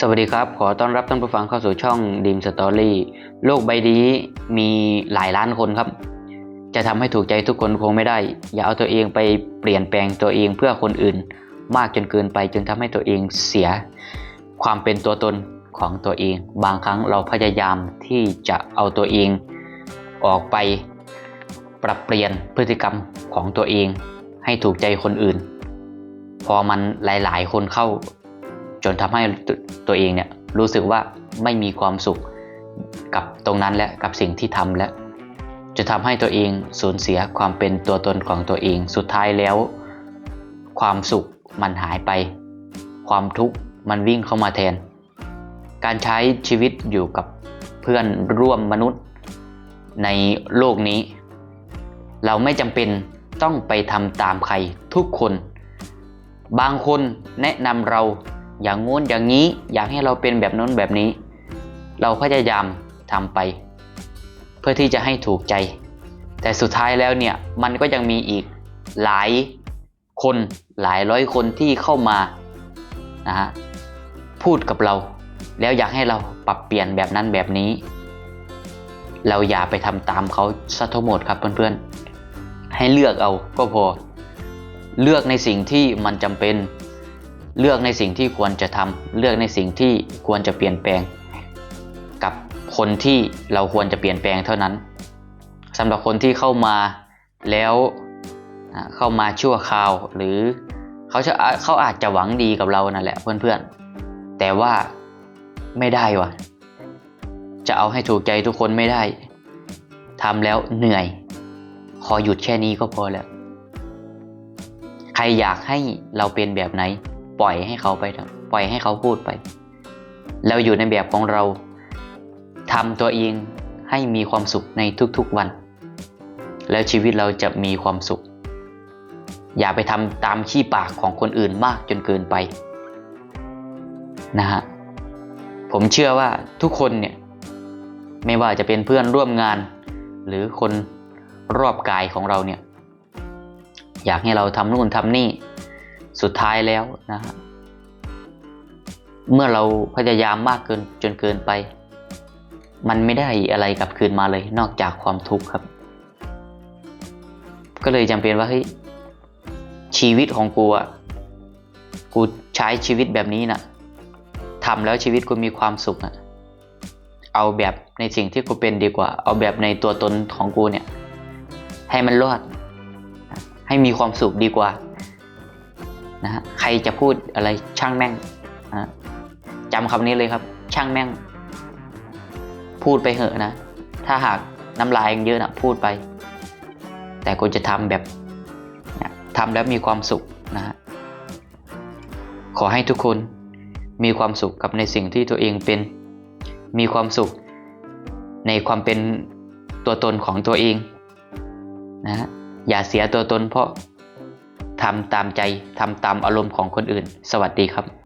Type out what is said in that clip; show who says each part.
Speaker 1: สวัสดีครับ ขอต้อนรับท่านผู้ฟังเข้าสู่ช่องดีมสตอรี่โลกใบนี้มีหลายล้านคนครับ จะทำให้ถูกใจทุกคนคงไม่ได้ อย่าเอาตัวเองไปเปลี่ยนแปลงตัวเองเพื่อคนอื่น มากจนเกินไปจนทำให้ตัวเองเสีย ความเป็นตัวตนของตัวเอง บางครั้งเราพยายามที่จะเอาตัวเองออกไปปรับเปลี่ยนพฤติกรรมของตัวเอง ให้ถูกใจคนอื่น พอมันหลาย ๆ คนเข้า จนทำให้ตัวเองเนี่ยรู้สึกว่าไม่มีความสุขกับตรงนั้นและกับสิ่งที่ทำและ จะทำให้ตัวเองสูญเสียความเป็นตัวตนของตัวเอง สุดท้ายแล้ว ความสุขมันหายไป ความทุกข์มันวิ่งเข้ามาแทน การใช้ชีวิตอยู่กับเพื่อนร่วมมนุษย์ในโลกนี้ เราไม่จำเป็นต้องไปทำตามใครทุกคน บางคนแนะนำเรา อย่างงู้นอย่างนี้อยากให้เราเป็นแบบน้นแบบนี้ เราพยายามทำไป เพื่อที่จะให้ถูกใจ แต่สุดท้ายแล้วเนี่ยมันก็ยังมีอีกหลายคนหลายร้อยคนที่เข้ามานะฮะพูดกับเรา แล้วอยากให้เราปรับเปลี่ยนแบบนั้นแบบนี้ เราอย่าไปทำตามเขาซะทั้งหมดครับเพื่อนๆให้เลือกเอาก็พอ เลือกในสิ่งที่มันจำเป็น เลือกในสิ่งที่ควรจะทำเลือกในสิ่งที่ควรจะเปลี่ยนแปลง กับคนที่เราควรจะเปลี่ยนแปลงเท่านั้นสำหรับคนที่เข้ามาแล้วเข้ามาชั่วคราว หรือเขาจะเขาอาจจะหวังดีกับเรานั่นแหละเพื่อนๆ แต่ว่าไม่ได้วะจะเอาให้ถูกใจทุกคนไม่ได้ทำแล้วเหนื่อย ขอหยุดแค่นี้ก็พอแล้ว ใครอยากให้เราเป็นแบบไหน ปล่อยให้เขาไปเถอะปล่อยให้เขาพูดไป เราอยู่ในแบบของเราทำตัวเองให้มีความสุขในทุกๆวัน แล้วชีวิตเราจะมีความสุข อย่าไปทำตามขี้ปากของคนอื่นมากจนเกินไปนะฮะผมเชื่อว่าทุกคนเนี่ยไม่ว่าจะเป็นเพื่อนร่วมงาน หรือคนรอบกายของเราเนี่ย อยากให้เราทำนู่นทำนี่ สุดท้ายแล้วนะฮะเมื่อเราพยายามมากเกินจนเกินไป มันไม่ได้อะไรกลับคืนมาเลย นอกจากความทุกข์ครับ ก็เลยจำเป็นว่าเฮ้ยชีวิตของกูอะกูใช้ชีวิตแบบนี้นะ่ะทำแล้วชีวิตกูมีความสุขอะเอาแบบในสิ่งที่กูเป็นดีกว่า เอาแบบในตัวตนของกูเนี่ย ให้มันรอด ให้มีความสุขดีกว่า นะฮะใครจะพูดอะไรช่างแม่งนะจำคำนี้เลยครับ ช่างแม่ง พูดไปเหอะนะ ถ้าหากน้ำลายยังเยอะนะพูดไป แต่กูจะทำแบบนะทำแล้วมีความสุขนะฮะขอให้ทุกคนมีความสุขกับในสิ่งที่ตัวเองเป็น มีความสุขในความเป็นตัวตนของตัวเองนะฮะอย่าเสียตัวตนเพราะ ทำตามใจทำตามอารมณ์ของคนอื่น สวัสดีครับ